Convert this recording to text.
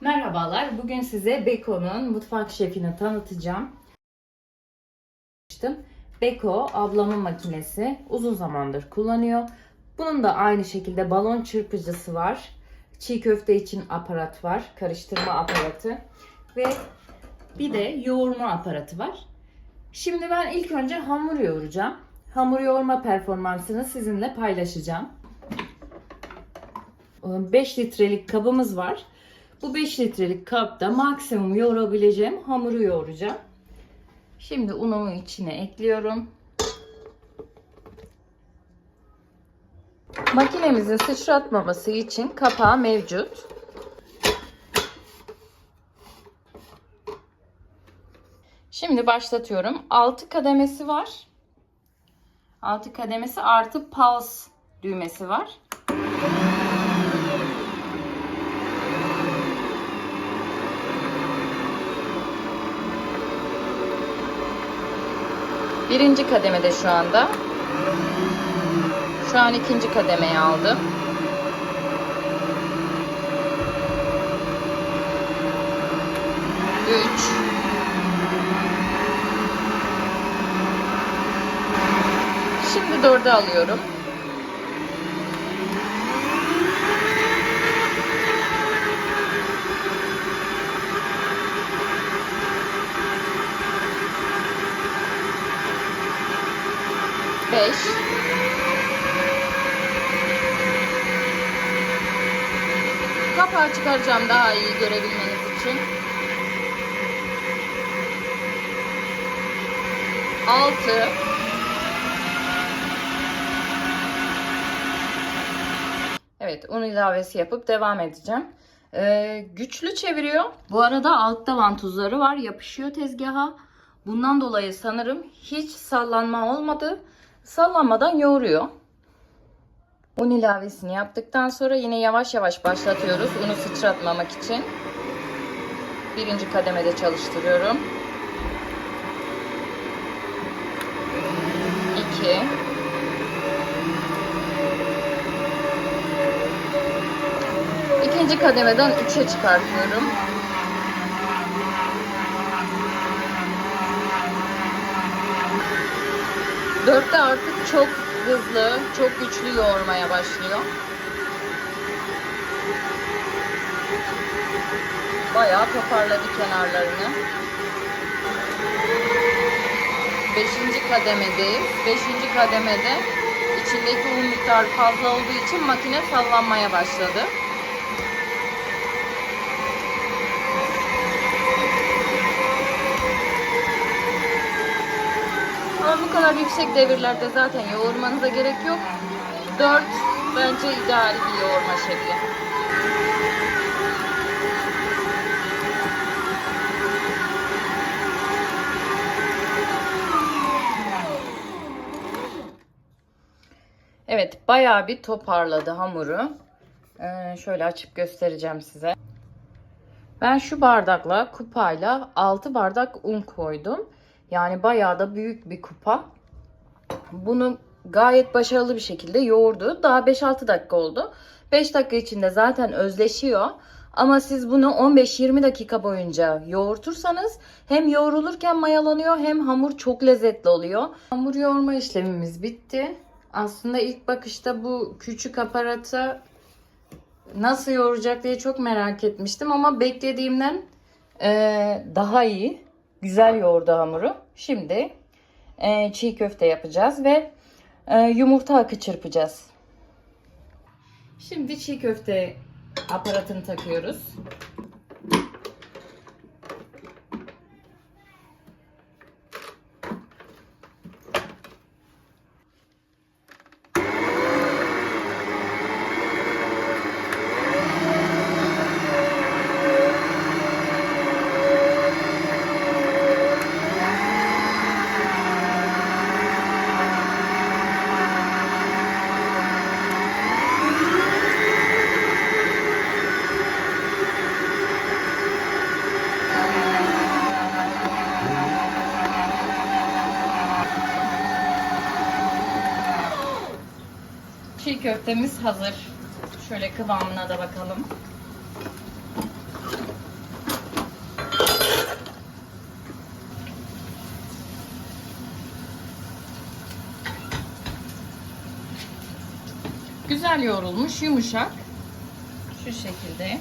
Merhabalar. Bugün size Beko'nun mutfak şefini tanıtacağım. Beko ablamın makinesi. Uzun zamandır kullanıyor. Bunun da aynı şekilde balon çırpıcısı var. Çiğ köfte için aparat var. Karıştırma aparatı. Ve bir de yoğurma aparatı var. Şimdi ben ilk önce hamur yoğuracağım. Hamur yoğurma performansını sizinle paylaşacağım. 5 litrelik kabımız var. Bu 5 litrelik kapta maksimum yoğurabileceğim hamuru yoğuracağım. Şimdi unumu içine ekliyorum. Makinemizin sıçratmaması için kapağı mevcut. Şimdi başlatıyorum. 6 kademesi var. 6 kademesi artı pulse düğmesi var. Birinci kademede şu anda. Şu an ikinci kademeyi aldım. Üç. Şimdi dördü alıyorum. Beş. Kapağı çıkaracağım daha iyi görebilmeniz için. Altı. Evet un ilavesi yapıp devam edeceğim. Ee, güçlü çeviriyor. Bu arada altta vantuzları var. Yapışıyor tezgaha. Bundan dolayı sanırım hiç sallanma olmadı. Sallanmadan yoğuruyor. Un ilavesini yaptıktan sonra yine yavaş yavaş başlatıyoruz unu sıçratmamak için. Birinci kademede çalıştırıyorum. 2 İkinci kademeden 3'e çıkartıyorum. Dörtte artık çok hızlı, çok güçlü yoğurmaya başlıyor. Bayağı toparladı kenarlarını. Beşinci kademedeyiz. Beşinci kademede içindeki un miktarı fazla olduğu için makine sallanmaya başladı. Ama bu kadar yüksek devirlerde zaten yoğurmanıza gerek yok. 4 bence ideal bir yoğurma şekli. Evet bayağı bir toparladı hamuru. Ee, şöyle açıp göstereceğim size. Ben şu bardakla kupayla 6 bardak un koydum. Yani bayağı da büyük bir kupa. Bunu gayet başarılı bir şekilde yoğurdu. Daha 5-6 dakika oldu. 5 dakika içinde zaten özleşiyor. Ama siz bunu 15-20 dakika boyunca yoğurtursanız hem yoğrulurken mayalanıyor hem hamur çok lezzetli oluyor. Hamur yoğurma işlemimiz bitti. Aslında ilk bakışta bu küçük aparata nasıl yoğuracak diye çok merak etmiştim ama beklediğimden daha iyi. Güzel yoğurdu hamuru. Şimdi eee, çiğ köfte yapacağız ve eee, yumurta akı çırpacağız. Şimdi çiğ köfte aparatını takıyoruz. köftemiz hazır. Şöyle kıvamına da bakalım. Güzel yoğrulmuş, yumuşak. Şu şekilde.